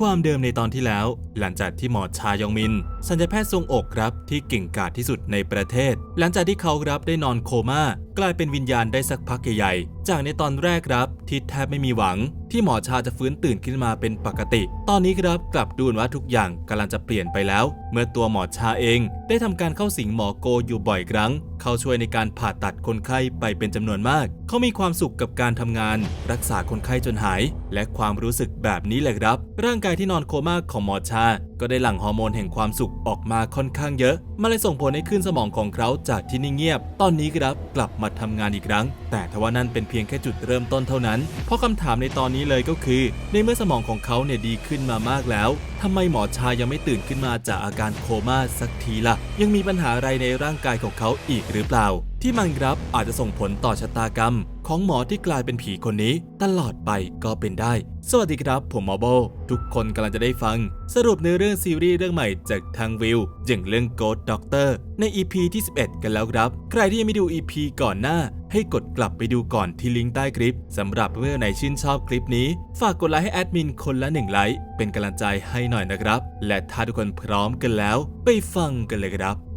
ความเดิมในตอนที่แล้ว หลังจากที่หมอชายองมินสัญญาแพทย์ทรงอกครับที่เก่งกาจที่สุดในประเทศ หลังจากที่เขาครับได้นอนโคม่ากลายเป็นวิญญาณได้สักพักใหญ่ๆจากในตอนแรกครับที่แทบไม่มีหวัง ที่หมอชาจะฟื้นตื่นขึ้นมาเป็นปกติ ตอนนี้ครับกลับดูเหมือนว่าทุกอย่างกำลังจะเปลี่ยนไปแล้ว เมื่อตัวหมอชาเองได้ทำการเข้าสิงหมอโกอยู่บ่อยครั้ง เขาช่วยในการผ่าตัดคนไข้ไปเป็นจำนวนมาก เขามีความสุขกับการทำงาน รักษาคนไข้จนหาย และความรู้สึกแบบนี้แหละครับ ร่างกายที่นอนโคม่าของหมอชา ก็ได้หลั่งฮอร์โมนแห่งความสุขออกมาค่อนข้างเยอะ มันเลยส่งผลให้ขึ้นสมองของเขาจากที่นิ่งเงียบ ตอนนี้ครับกลับมาทำงานอีกครั้ง แต่ทว่านั่นเป็นเพียงแค่จุดเริ่มต้นเท่านั้น เพราะคำถามในตอนนี้เลยก็คือ ในเมื่อสมองของเขาเนี่ยดีขึ้นมามากแล้วทำไมหมอชายังไม่ตื่นขึ้นมาจากอาการโคม่าสักทีล่ะ ยังมีปัญหาอะไรในร่างกายของเขาอีกหรือเปล่า ที่มันครับอาจจะส่งผลต่อชะตากรรม ของหมอที่กลายเป็นผีคนนี้ ตลอดไปก็เป็นได้ สวัสดีครับผมหมอโบ ทุกคนกำลังจะได้ฟัง สรุปในอเรื่องซีรีส์เรื่องใหม่จากทางวิวอย่างเรื่อง Ghost Doctor ใน EP ที่ 11 กันแล้วครับ ใครที่ยังไม่ดู EP ก่อนหน้า ให้กดกลับไปดูก่อนที่ลิงก์ใต้คลิปสำหรับเมื่อไหนชื่นชอบคลิปนี้ ฝากกดไลค์ให้แอดมินคนละหนึ่งไลค์เป็นกำลังใจให้หน่อยนะครับ และถ้าทุกคนพร้อมกันแล้ว ไปฟังกันเลยครับ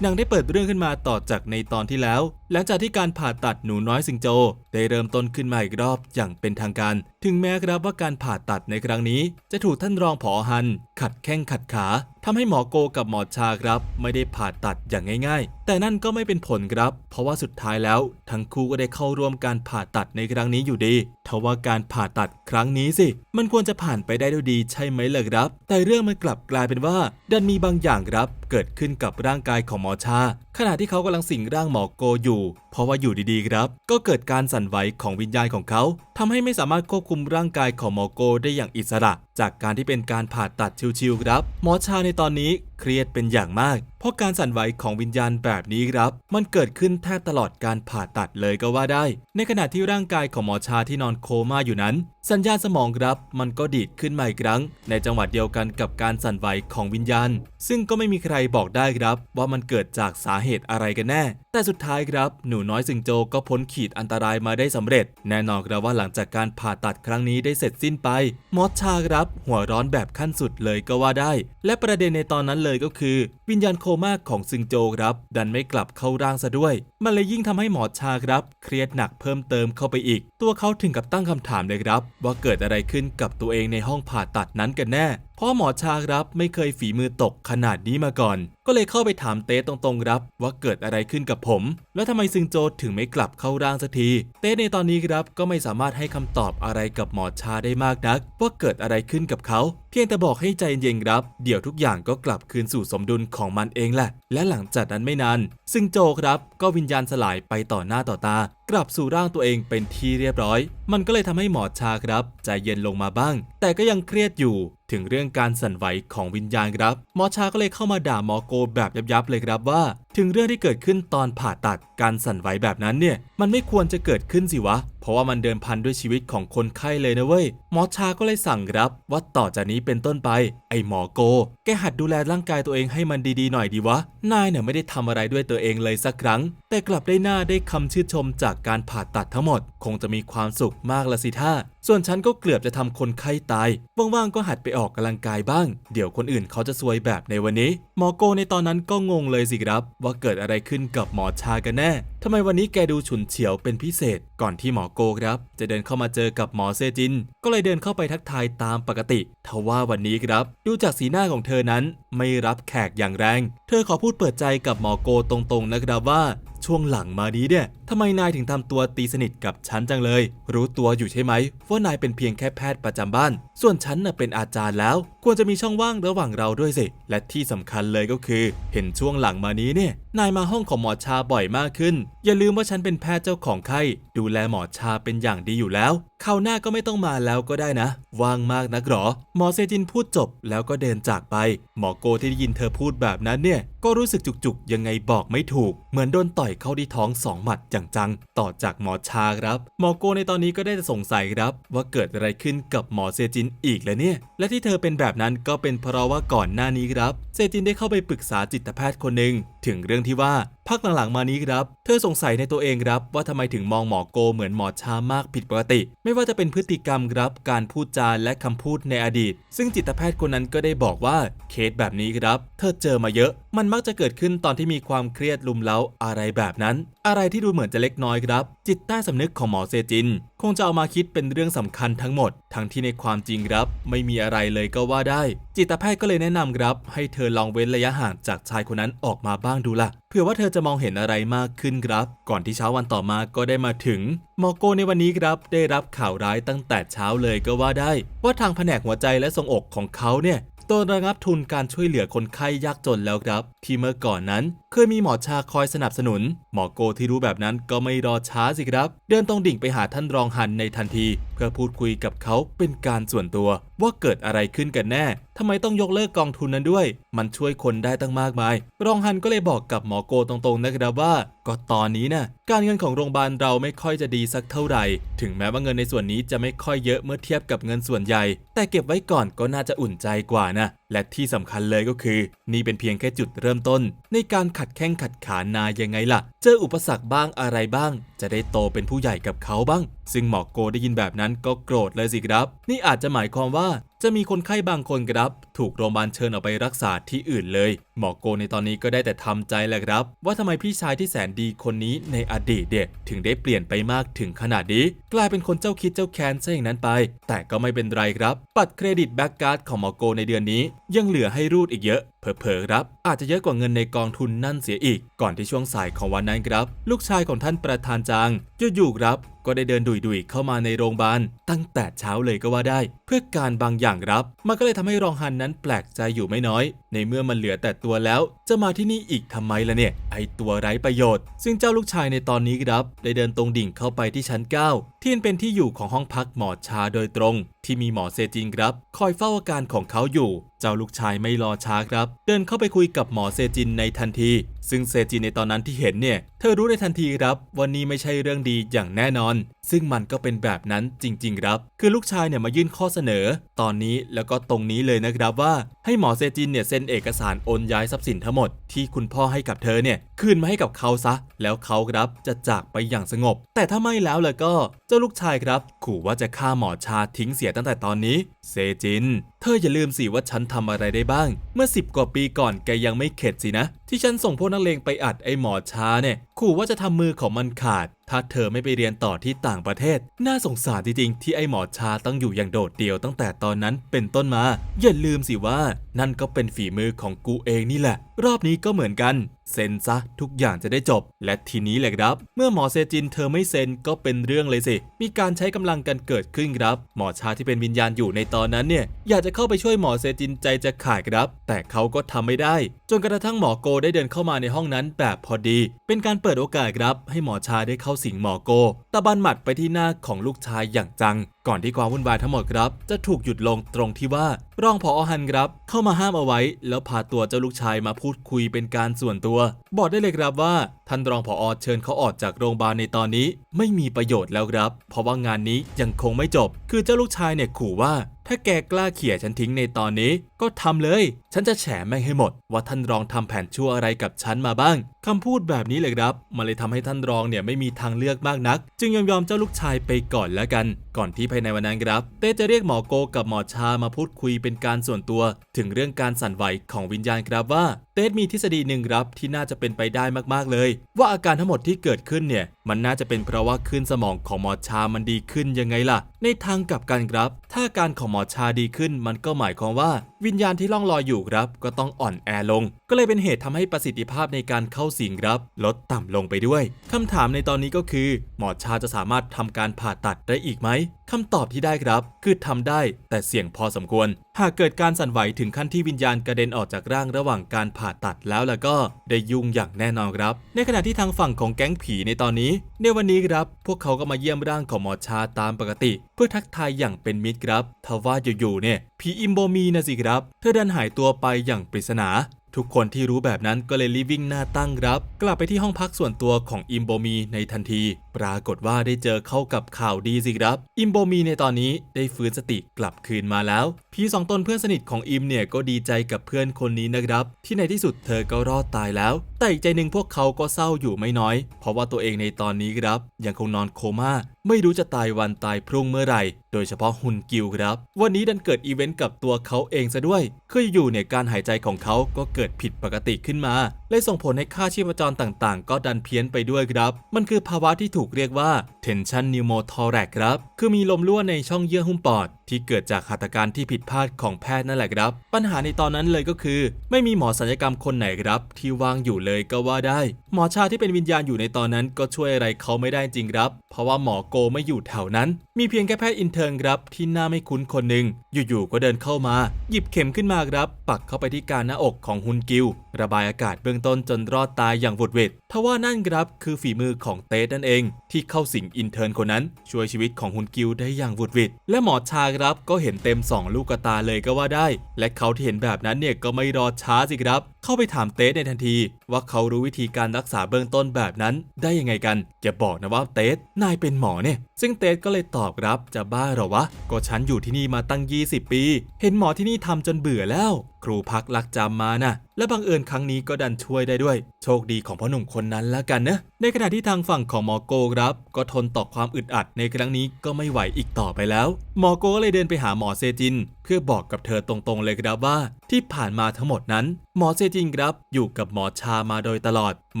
นางได้เปิดเรื่องขึ้นมาต่อจากในตอนที่แล้วหลังจากที่การผ่าตัดหนูน้อยสิงโจ ได้เริ่มต้นขึ้นมาอีกรอบอย่างเป็นทางการ ถึงแม้ครับว่าการผ่าตัดในครั้งนี้ จะถูกท่านรองผอฮัน ขัดแข้งขัดขาทำให้หมอโกกับหมอชาครับ ไม่ได้ผ่าตัดอย่างง่าย ๆ แต่นั่นก็ไม่เป็นผลครับ เพราะว่าสุดท้ายแล้ว ทั้งคู่ก็ได้เข้าร่วมการผ่าตัดในครั้งนี้อยู่ดีทว่าการผ่าตัดครั้งนี้สิ มันควรจะผ่านไปได้ด้วยดีใช่ไหมล่ะครับ แต่เรื่องมันกลับกลายเป็นว่า ดันมีบางอย่างครับ เกิดขึ้นกับร่างกายของหมอชา ขณะที่เขากำลังสิงร่างหมอโกอยู่เพราะว่าอยู่ดีๆครับ ก็เกิดการสั่นไหวของวิญญาณของเขาทำให้ไม่สามารถควบคุมร่างกายของหมอโกได้อย่างอิสระ จากการที่เป็นการผ่าตัดชิวๆครับ หมอชาในตอนนี้เครียดเป็นอย่างมาก เพราะการสั่นไหวของวิญญาณแบบนี้ครับ มันเกิดขึ้นแทบตลอดการผ่าตัดเลยก็ว่าได้ ในขณะที่ร่างกายของหมอชาที่นอนโคม่าอยู่นั้น สัญญาณสมองครับ มันก็ดีดขึ้นมาอีกครั้ง ในจังหวะเดียวกันกับการสั่นไหวของวิญญาณ ซึ่งก็ไม่มีใครบอกได้ครับ ว่ามันเกิดจากสาเหตุอะไรกันแน่ แต่สุดท้ายครับ หนูน้อยสิงโจก็พ้นขีดอันตรายมาได้สำเร็จ แน่นอนครับว่าหลังจากการผ่าตัดครั้งนี้ได้เสร็จสิ้นไป หมอชาครับหัวร้อนแบบขั้นสุดเลยก็ว่าได้ และประเด็นในตอนนั้นเลยก็คือ วิญญาณโคม่าของซึงโจครับ ดันไม่กลับเข้าร่างซะด้วย มันเลยยิ่งทำให้หมอชาครับ เครียดหนักเพิ่มเติมเข้าไปอีก ตัวเขาถึงกับตั้งคำถามเลยครับ ว่าเกิดอะไรขึ้นกับตัวเองในห้องผ่าตัดนั้นกันแน่ เพราะหมอชาครับไม่เคยฝีมือตกขนาดนี้มาก่อน ก็เลยเข้าไปถามเต้ตรงๆครับ ว่าเกิดอะไรขึ้นกับผม แล้วทำไมซึงโจถึงไม่กลับเข้าร่างสักที เต้ในตอนนี้ครับก็ไม่สามารถให้คำตอบอะไรกับหมอชาได้มากนัก ว่าเกิดอะไรขึ้นกับเขา เพียงแต่บอกให้ใจเย็นครับ เดี๋ยวทุกอย่างก็กลับคืนสู่สมดุลของมันเองแหละ และหลังจากนั้นไม่นานซึ่งโจครับก็วิญญาณสลายไปต่อหน้าต่อตา กลับสู่ร่างตัวเองเป็นที่เรียบร้อย มันก็เลยทำให้หมอชาครับ ใจเย็นลงมาบ้าง แต่ก็ยังเครียดอยู่ถึงเรื่องการสั่นไหวของวิญญาณครับ หมอชาก็เลยเข้ามาด่าหมอโกแบบยับๆเลยครับว่า ถึงเรื่องที่เกิดขึ้นตอนผ่าตัดการสั่นไหวแบบนั้นเนี่ย มันไม่ควรจะเกิดขึ้นสิวะ เพราะว่ามันเดินพันด้วยชีวิตของคนไข้เลยนะเว้ย หมอชาก็เลยสั่งครับ ว่าต่อจากนี้เป็นต้นไป ไอ้หมอโก แกหัดดูแลร่างกายตัวเองให้มันดีๆหน่อยดีวะ นายเนี่ยไม่ได้ทำอะไรด้วยตัวเองเลยสักครั้ง แต่กลับได้หน้าได้คำชื่นชมจากการผ่าตัดทั้งหมด คงจะมีความสุขมากละสิท่าส่วนฉันก็เกือบจะทำคนไข้ตาย ว่างๆก็หัดไปออกกำลังกายบ้าง เดี๋ยวคนอื่นเขาจะซวยแบบในวันนี้ หมอโกในตอนนั้นก็งงเลยสิครับ ว่าเกิดอะไรขึ้นกับหมอชากันแน่ทำไมวันนี้แกดูฉุนเฉียวเป็นพิเศษ ก่อนที่หมอโกครับ จะเดินเข้ามาเจอกับหมอเซจิน ก็เลยเดินเข้าไปทักทายตามปกติทว่าวันนี้ครับ ดูจากสีหน้าของเธอนั้น ไม่รับแขกอย่างแรง เธอขอพูดเปิดใจกับหมอโกตรงๆนะครับว่า ช่วงหลังมานี้เนี่ยทำไมนายถึงทำตัวตีสนิทกับฉันจังเลย รู้ตัวอยู่ใช่ไหม ว่านายเป็นเพียงแค่แพทย์ประจำบ้าน ส่วนฉันน่ะเป็นอาจารย์แล้ว ควรจะมีช่องว่างระหว่างเราด้วยสิ และที่สำคัญเลยก็คือ เห็นช่วงหลังมานี้เนี่ย นายมาห้องของหมอชาบ่อยมากขึ้น อย่าลืมว่าฉันเป็นแพทย์เจ้าของไข้ ดูแลหมอชาเป็นอย่างดีอยู่แล้วคราวหน้าก็ไม่ต้องมาแล้วก็ได้นะ ว่างมากนักหรอ หมอเซจินพูดจบแล้วก็เดินจากไป หมอโกที่ได้ยินเธอพูดแบบนั้นเนี่ย ก็รู้สึกจุกๆ ยังไงบอกไม่ถูก เหมือนโดนต่อยเข้าที่ท้องสองหมัดจังๆ ต่อจากหมอชาครับ หมอโกในตอนนี้ก็ได้จะสงสัยครับ ว่าเกิดอะไรขึ้นกับหมอเซจินอีกแล้วเนี่ย และที่เธอเป็นแบบนั้นก็เป็นเพราะว่าก่อนหน้านี้ครับ เซจินได้เข้าไปปรึกษาจิตแพทย์คนหนึ่ง ถึงเรื่องที่ว่าพักหลังๆมานี้ครับ เธอสงสัยในตัวเองครับว่าทำไมถึงมองหมอโกเหมือนหมอชามากผิดปกติ ไม่ว่าจะเป็นพฤติกรรมครับ การพูดจาและคำพูดในอดีต ซึ่งจิตแพทย์คนนั้นก็ได้บอกว่าเคสแบบนี้ครับ เธอเจอมาเยอะ มันมักจะเกิดขึ้นตอนที่มีความเครียดลุมเล้าอะไรแบบนั้น อะไรที่ดูเหมือนจะเล็กน้อยครับ จิตใต้สำนึกของหมอเซจิน คงจะเอามาคิดเป็นเรื่องสำคัญทั้งหมด ทั้งที่ในความจริงครับ ไม่มีอะไรเลยก็ว่าได้ จิตแพทย์ก็เลยแนะนำครับ ให้เธอลองเว้นระยะห่างจากชายคนนั้นออกมาบ้างดูล่ะเผื่อว่าเธอจะมองเห็นอะไรมากขึ้นครับ ก่อนที่เช้าวันต่อมาก็ได้มาถึงหมอโกในวันนี้ครับ ได้รับข่าวร้ายตั้งแต่เช้าเลยก็ว่าได้ ว่าทางแผนกหัวใจและทรงอกของเขาเนี่ยโดนระงับทุนการช่วยเหลือคนไข้ยากจนแล้วครับ ที่เมื่อก่อนนั้นเคยมีหมอชาคอยสนับสนุน หมอโกที่รู้แบบนั้นก็ไม่รอช้าสิครับ เดินตรงดิ่งไปหาท่านรองฮันในทันที เพื่อพูดคุยกับเขาเป็นการส่วนตัว ว่าเกิดอะไรขึ้นกันแน่ทำไมต้องยกเลิกกองทุนนั้นด้วย มันช่วยคนได้ตั้งมากมาย รองฮันก็เลยบอกกับหมอโกตรงๆนะครับว่า ก็ตอนนี้น่ะการเงินของโรงพยาบาลเราไม่ค่อยจะดีสักเท่าไหร่ ถึงแม้ว่าเงินในส่วนนี้จะไม่ค่อยเยอะเมื่อเทียบกับเงินส่วนใหญ่ แต่เก็บไว้ก่อนก็น่าจะอุ่นใจกว่านะและที่สำคัญเลยก็คือ นี่เป็นเพียงแค่จุดเริ่มต้น ในการขัดแข้งขัดขานายังไงล่ะ เจออุปสรรคบ้างอะไรบ้าง จะได้โตเป็นผู้ใหญ่กับเขาบ้าง ซึ่งหมอโกได้ยินแบบนั้นก็โกรธเลยสิครับ นี่อาจจะหมายความว่าจะมีคนไข้บางคนครับ ถูกโรงพยาบาลเชิญออกไปรักษาที่อื่นเลย หมอโกในตอนนี้ก็ได้แต่ทำใจแหละครับ ว่าทำไมพี่ชายที่แสนดีคนนี้ในอดีตเด็กถึงได้เปลี่ยนไปมากถึงขนาดนี้ กลายเป็นคนเจ้าคิดเจ้าแค้นซะอย่างนั้นไป แต่ก็ไม่เป็นไรครับปัดเครดิตแบ็กการ์ดของหมอโกในเดือนนี้ ยังเหลือให้รูดอีกเยอะเผลอๆครับ อาจจะเยอะกว่าเงินในกองทุนนั่นเสียอีก ก่อนที่ช่วงสายของวันนั้นครับ ลูกชายของท่านประธานจาง อยู่ๆครับ ก็ได้เดินดุยๆ เข้ามาในโรงพยาบาลตั้งแต่เช้าเลยก็ว่าได้ เพื่อการบางอย่างครับ มันก็เลยทำให้รองฮันนั้นแปลกใจอยู่ไม่น้อย ในเมื่อมันเหลือแต่ตัวแล้ว จะมาที่นี่อีกทำไมล่ะเนี่ย ไอตัวไร้ประโยชน์ ซึ่งเจ้าลูกชายในตอนนี้ครับ ได้เดินตรงดิ่งเข้าไปที่ชั้น 9 ที่เป็นที่อยู่ของห้องพักหมอชาโดยตรง ที่มีหมอเซจินครับ คอยเฝ้าอาการของเขาอยู่ เจ้าลูกชายไม่รอช้าครับ เดินเข้าไปคุยกับหมอเซจินในทันที ซึ่งเซจินในตอนนั้นที่เห็นเนี่ย เธอรู้ในทันทีครับวันนี้ไม่ใช่เรื่องดีอย่างแน่นอน ซึ่งมันก็เป็นแบบนั้นจริง ๆ ครับ คือลูกชายเนี่ยมายื่นข้อเสนอ ตอนนี้แล้วก็ตรงนี้เลยนะครับว่า ให้หมอเซจินเนี่ยเซ็นเอกสารโอนย้ายทรัพย์สินทั้งหมดที่คุณพ่อให้กับเธอเนี่ยคืนมาให้กับเขาซะ แล้วเขาครับจะจากไปอย่างสงบ แต่ถ้าไม่แล้วเลยก็เจ้าลูกชายครับ ขู่ว่าจะฆ่าหมอชาทิ้งเสียตั้งแต่ตอนนี้ เซจิน เธออย่าลืมสิว่าฉันทำอะไรได้บ้าง เมื่อสิบกว่าปีก่อนแกยังไม่เข็ดสินะ ที่ฉันส่งพวกนักเลงไปอัดไอ้หมอช้าเนี่ย ขู่ว่าจะทำมือของมันขาด ถ้าเธอไม่ไปเรียนต่อที่ต่างประเทศ น่าสงสารจริงๆที่ไอ้หมอชาต้องอยู่อย่างโดดเดี่ยวตั้งแต่ตอนนั้นเป็นต้นมา อย่าลืมสิว่า นั่นก็เป็นฝีมือของกูเองนี่แหละ รอบนี้ก็เหมือนกัน เซ็นซะทุกอย่างจะได้จบ และทีนี้แหละครับ เมื่อหมอเซจินเธอไม่เซ็นก็เป็นเรื่องเลยสิ มีการใช้กำลังกันเกิดขึ้นครับ หมอชาที่เป็นวิญญาณอยู่ในตอนนั้นเนี่ย อยากจะเข้าไปช่วยหมอเซจินใจจะขาดครับ แต่เขาก็ทำไม่ได้ จนกระทั่งหมอโกได้เดินเข้ามาในห้องนั้นแบบพอดี เป็นการเปิดโอกาสครับให้หมอชาได้เข้าสิงหมอโก ตะบันหมัดไปที่หน้าของลูกชายอย่างจัง ก่อนที่ความวุ่นวายทั้งหมดครับ จะถูกหยุดลงตรงที่ว่า รองผอฮันครับ เข้ามาห้ามเอาไว้ แล้วพาตัวเจ้าลูกชายมาพูดคุยเป็นการส่วนตัว บอกได้เลยครับว่าท่านรองผอเชิญเขาออกจากโรงพยาบาลในตอนนี้ ไม่มีประโยชน์แล้วครับ เพราะว่างานนี้ยังคงไม่จบ คือเจ้าลูกชายเนี่ยขู่ว่า ถ้าแกกล้าเขี่ยฉันทิ้งในตอนนี้ ก็ทำเลย ฉันจะแฉแม่งให้หมด ว่าท่านรองทำแผนชั่วอะไรกับฉันมาบ้างคำพูดแบบนี้เลยครับมันเลยทำให้ท่านรองเนี่ยไม่มีทางเลือกมากนัก จึงยอมยอมเจ้าลูกชายไปก่อนแล้วกัน ก่อนที่ภายในวันนั้นครับเต้จะเรียกหมอโกกับหมอชามาพูดคุยเเป็นการส่วนตัว ถึงเรื่องการสั่นไหวของวิญญาณครับว่า เต้มีทฤษฎีหนึ่งครับที่น่าจะเป็นไปได้มากๆเลย ว่าอาการทั้งหมดที่เกิดขึ้นเนี่ย มันน่าจะเป็นเพราะว่าคลื่นสมองของหมอชามันดีขึ้นยังไงล่ะ ในทางกลับกันครับ ถ้าการของหมอชาดีขึ้น มันก็หมายความว่า วิญญาณที่ล่องลอยอยู่ครับ ก็ต้องอ่อนแอลง ก็เลยเป็นเหตุทำให้ประสิทธิภาพในการเข้าสิงครับลดต่ำลงไปด้วยคำถามในตอนนี้ก็คือ หมอชาจะสามารถทำการผ่าตัดได้อีกไหม คำตอบที่ได้ครับ คือทำได้แต่เสี่ยงพอสมควร หากเกิดการสั่นไหวถึงขั้นที่วิญญาณกระเด็นออกจากร่างระหว่างการผ่าตัดแล้วแล้วก็ได้ยุ่งอย่างแน่นอนครับ ในขณะที่ทางฝั่งของแก๊งผีในตอนนี้ ในวันนี้ครับ พวกเขาก็มาเยี่ยมร่างของหมอชาตามปกติ เพื่อทักทายอย่างเป็นมิตรครับทว่าอยู่ๆเนี่ยผีอิมโบมีนะสิครับ เธอดินหายตัวไปอย่างปริศนา ทุกคนที่รู้แบบนั้นก็เลยรีบวิ่งหน้าตั้งรับ กลับไปที่ห้องพักส่วนตัวของอิมโบมีในทันที ปรากฏว่าได้เจอเข้ากับข่าวดีสิครับ อิมโบมีในตอนนี้ได้ฟื้นสติกลับคืนมาแล้วพี่สองตนเพื่อนสนิทของอิมเนี่ยก็ดีใจกับเพื่อนคนนี้นะครับ ที่ในที่สุดเธอก็รอดตายแล้ว แต่อีกใจหนึ่งพวกเขาก็เศร้าอยู่ไม่น้อย เพราะว่าตัวเองในตอนนี้ครับ ยังคงนอนโคม่าไม่รู้จะตายวันตายพรุ่งเมื่อไหร่โดยเฉพาะฮุนกิวครับ วันนี้ดันเกิดอีเวนต์กับตัวเขาเองซะด้วย คืออยู่เนี่ยการหายใจของเขาก็เกิดผิดปกติขึ้นมา เลยส่งผลให้ค่าชีพจรต่างๆ ก็ดันเพี้ยนไปด้วยครับ มันคือภาวะที่ถูกเรียกว่า tension pneumothorax ครับ คือมีลมรั่วในช่องเยื่อหุ้มปอด ที่เกิดจากหัตถการที่ผิดพลาดของแพทย์นั่นแหละครับ ปัญหาในตอนนั้นเลยก็คือ ไม่มีหมอศัลยกรรมคนไหนครับ ที่ว่างอยู่เลยก็ว่าได้ หมอชาที่เป็นวิญญาณอยู่ในตอนนั้นก็ช่วยอะไรเขาไม่ได้จริงครับ เพราะว่าหมอโกไม่อยู่แถวนั้น มีเพียงแค่แพทย์อินเทอร์ครับที่หน้าไม่คุ้นคนหนึ่งอยู่ๆก็เดินเข้ามา หยิบเข็มขึ้นมาครับ ปักเข้าไปที่การหน้าอกของฮุนกิว ระบายอากาศเบื้องต้นจนรอดตายอย่างหวุดหวิดทว่านั่นครับคือฝีมือของเตสนั่นเอง ที่เข้าสิงอินเทอร์นคนนั้น ช่วยชีวิตของฮุนกิวได้อย่างวุดวิดและหมอชาครับก็เห็นเต็ม 2 ลูกตาเลยก็ว่าได้ และเขาที่เห็นแบบนั้นเนี่ยก็ไม่รอช้าสิครับ เข้าไปถามเตสในทันที ว่าเขารู้วิธีการรักษาเบื้องต้นแบบนั้น ได้ยังไงกันอย่าบอกนะว่าเตสนายเป็นหมอเนี่ย ซึ่งเตสก็เลยตอบรับจะบ้าหรอวะก็ฉันอยู่ที่นี่มาตั้ง 20 ปี เห็นหมอที่นี่ทำจนเบื่อแล้ว ครูพักลักจำมาน่ะ และบังเอิญครั้งนี้ก็ดันช่วยได้ด้วย โชคดีของพ่อหนุ่มคนนั้นแล้วกันนะ ในขณะที่ทางฝั่งของหมอโกครับ ก็ทนต่อความอึดอัดในครั้งนี้ก็ไม่ไหวอีกต่อไปแล้ว หมอโกก็เลยเดินไปหาหมอเซจิน เพื่อบอกกับเธอตรงๆเลยครับว่า ที่ผ่านมาทั้งหมดนั้น หมอเซจินครับ อยู่กับหมอชามาโดยตลอด ไ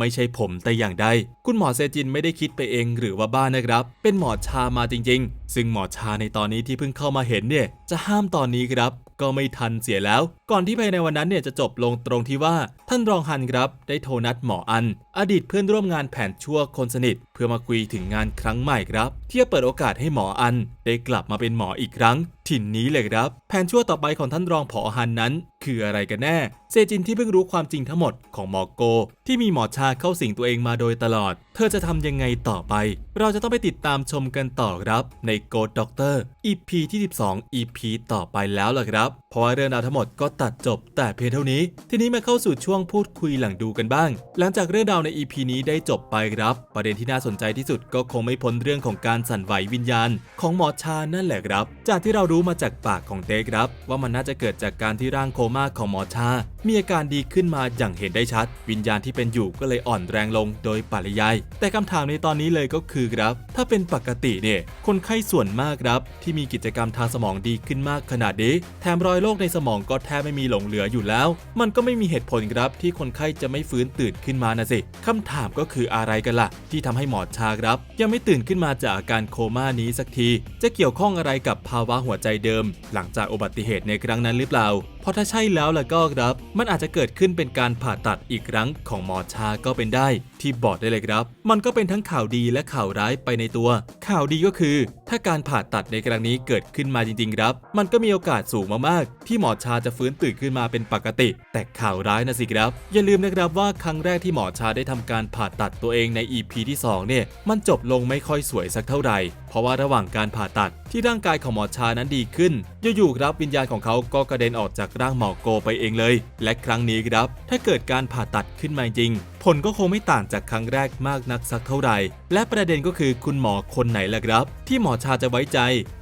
ม่ใช่ผมแต่อย่างใด คุณหมอเซจินไม่ได้คิดไปเองหรือว่าบ้านะครับ เป็นหมอชามาจริง ๆ ซึ่งหมอชาในตอนนี้ที่เพิ่งเข้ามาเห็นเนี่ย จะห้ามตอนนี้ครับ ก็ไม่ทันเสียแล้ว ก่อนที่ภายในวันนั้นเนี่ยจะจบลงตรงที่ว่าท่านรองฮันครับได้โทรนัดหมออัน อดีตเพื่อนร่วมงานแผนชั่วคนสนิท เพื่อมาคุยถึงงานครั้งใหม่ครับ ที่จะเปิดโอกาสให้หมออัน ได้กลับมาเป็นหมออีกครั้ง ถิ่นนี้เลยครับ แผนชั่วต่อไปของท่านรองผอฮันนั้น คืออะไรกันแน่ เซจินที่เพิ่งรู้ความจริงทั้งหมดของหมอโก ที่มีหมอชาเข้าสิงตัวเองมาโดยตลอด เธอจะทำยังไงต่อไป เราจะต้องไปติดตามชมกันต่อครับ ใน Go Doctor EP ที่ 12 EP ต่อไปแล้วล่ะครับ เพราะว่าเรื่องราวทั้งหมดก็ตัดจบแต่เพียงเท่านี้ ทีนี้มาเข้าสู่ช่วงพูดคุยหลังดูกันบ้าง หลังจากเรื่องราวใน EP นี้ได้จบไปครับ ประเด็นที่น่าสนใจที่สุดก็คงไม่พ้นเรื่องของการสั่นไหววิญญาณ ของหมอชานั่นแหละครับ จากที่เรารู้มาจากปากของเต้ครับ ว่ามันน่าจะเกิดจากการที่ร่างโคม่าของหมอชา มีอาการดีขึ้นมาอย่างเห็นได้ชัด วิญญาณที่เป็นอยู่ก็เลยอ่อนแรงลงโดยปริยายแต่คำถามในตอนนี้เลยก็คือครับ ถ้าเป็นปกติเนี่ย คนไข้ส่วนมากครับ ที่มีกิจกรรมทางสมองดีขึ้นมากขนาดนี้ แถมรอยโรคในสมองก็แทบไม่มีหลงเหลืออยู่แล้ว มันก็ไม่มีเหตุผลครับที่คนไข้จะไม่ฟื้นตื่นขึ้นมานะสิคำถามก็คืออะไรกันล่ะ ที่ทำให้หมอชาครับ ยังไม่ตื่นขึ้นมาจากอาการโคม่านี้สักที จะเกี่ยวข้องอะไรกับภาวะหัวใจเดิม หลังจากอุบัติเหตุในครั้งนั้นหรือเปล่าเพราะถ้าใช่แล้วล่ะก็ครับ มันอาจจะเกิดขึ้นเป็นการผ่าตัดอีกครั้งของหมอชาก็เป็นได้ ที่บอกได้เลยครับ มันก็เป็นทั้งข่าวดีและข่าวร้ายไปในตัว ข่าวดีก็คือ ถ้าการผ่าตัดในครั้งนี้เกิดขึ้นมาจริง ๆ ครับ มันก็มีโอกาสสูงมากๆ ที่หมอชาจะฟื้นตื่นขึ้นมาเป็นปกติ แต่ข่าวร้ายนะสิครับ อย่าลืมนะครับว่าครั้งแรกที่หมอชาได้ทำการผ่าตัดตัวเองใน EP ที่2เนี่ยมันจบลงไม่ค่อยสวยสักเท่าไหร่เพราะว่าระหว่างการผ่าตัดที่ร่างกายของหมอชานั้นดีขึ้นอยู่ๆครับวิญญาณของเขาก็กระเด็นออกจากร่างหมอโกไปเองเลย และครั้งนี้ครับ ถ้าเกิดการผ่าตัดขึ้นมาจริงผลก็คงไม่ต่างจากครั้งแรกมากนักสักเท่าไหร่ และประเด็นก็คือคุณหมอคนไหนล่ะครับ ที่หมอชาจะไว้ใจ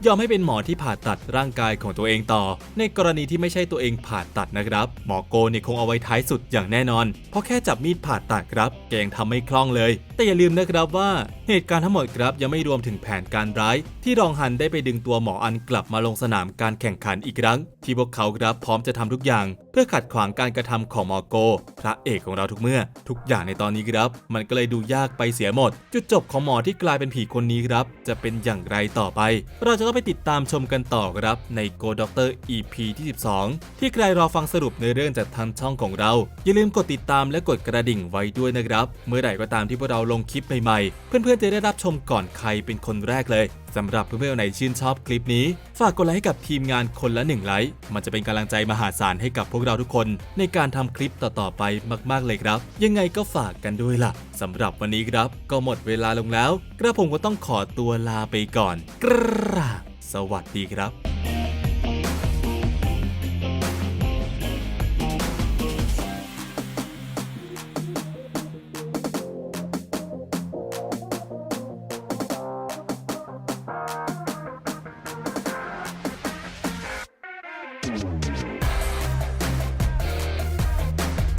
ยอมให้เป็นหมอที่ผ่าตัดร่างกายของตัวเองต่อ ในกรณีที่ไม่ใช่ตัวเองผ่าตัดนะครับ หมอโกเนี่ยคงเอาไว้ท้ายสุดอย่างแน่นอน เพราะแค่จับมีดผ่าตัดครับแกยังทำไม่คล่องเลย แต่อย่าลืมนะครับว่าเหตุการณ์ทั้งหมดครับยังไม่รวมถึงแผนการร้าย ที่รองฮันได้ไปดึงตัวหมออันกลับมาลงสนามการแข่งขันอีกครั้ง ที่พวกเขาครับพร้อมจะทำทุกอย่าง พื่อขัดขวางการกระทำของหมอโก พระเอกของเราทุกเมื่อ ทุกอย่างในตอนนี้ครับ มันก็เลยดูยากไปเสียหมด จุดจบของหมอที่กลายเป็นผีคนนี้ครับ จะเป็นอย่างไรต่อไป เราจะต้องไปติดตามชมกันต่อครับใน Go Doctor EP ที่12 ที่ใครรอฟังสรุปในเรื่องจากทางช่องของเรา อย่าลืมกดติดตามและกดกระดิ่งไว้ด้วยนะครับ เมื่อไหร่ก็ตามที่พวกเราลงคลิปใหม่ๆ เพื่อนๆจะได้รับชมก่อนใครเป็นคนแรกเลยสำหรับเพื่อนๆไหนชื่นชอบคลิปนี้ ฝากกดไลค์ให้กับทีมงานคนละหนึ่งไลค์ มันจะเป็นกำลังใจมหาศาลให้กับพวกเราทุกคน ในการทำคลิปต่อๆไปมากๆเลยครับ ยังไงก็ฝากกันด้วยล่ะสำหรับวันนี้ครับ ก็หมดเวลาลงแล้ว กระผมก็ต้องขอตัวลาไปก่อน กราบสวัสดีครับ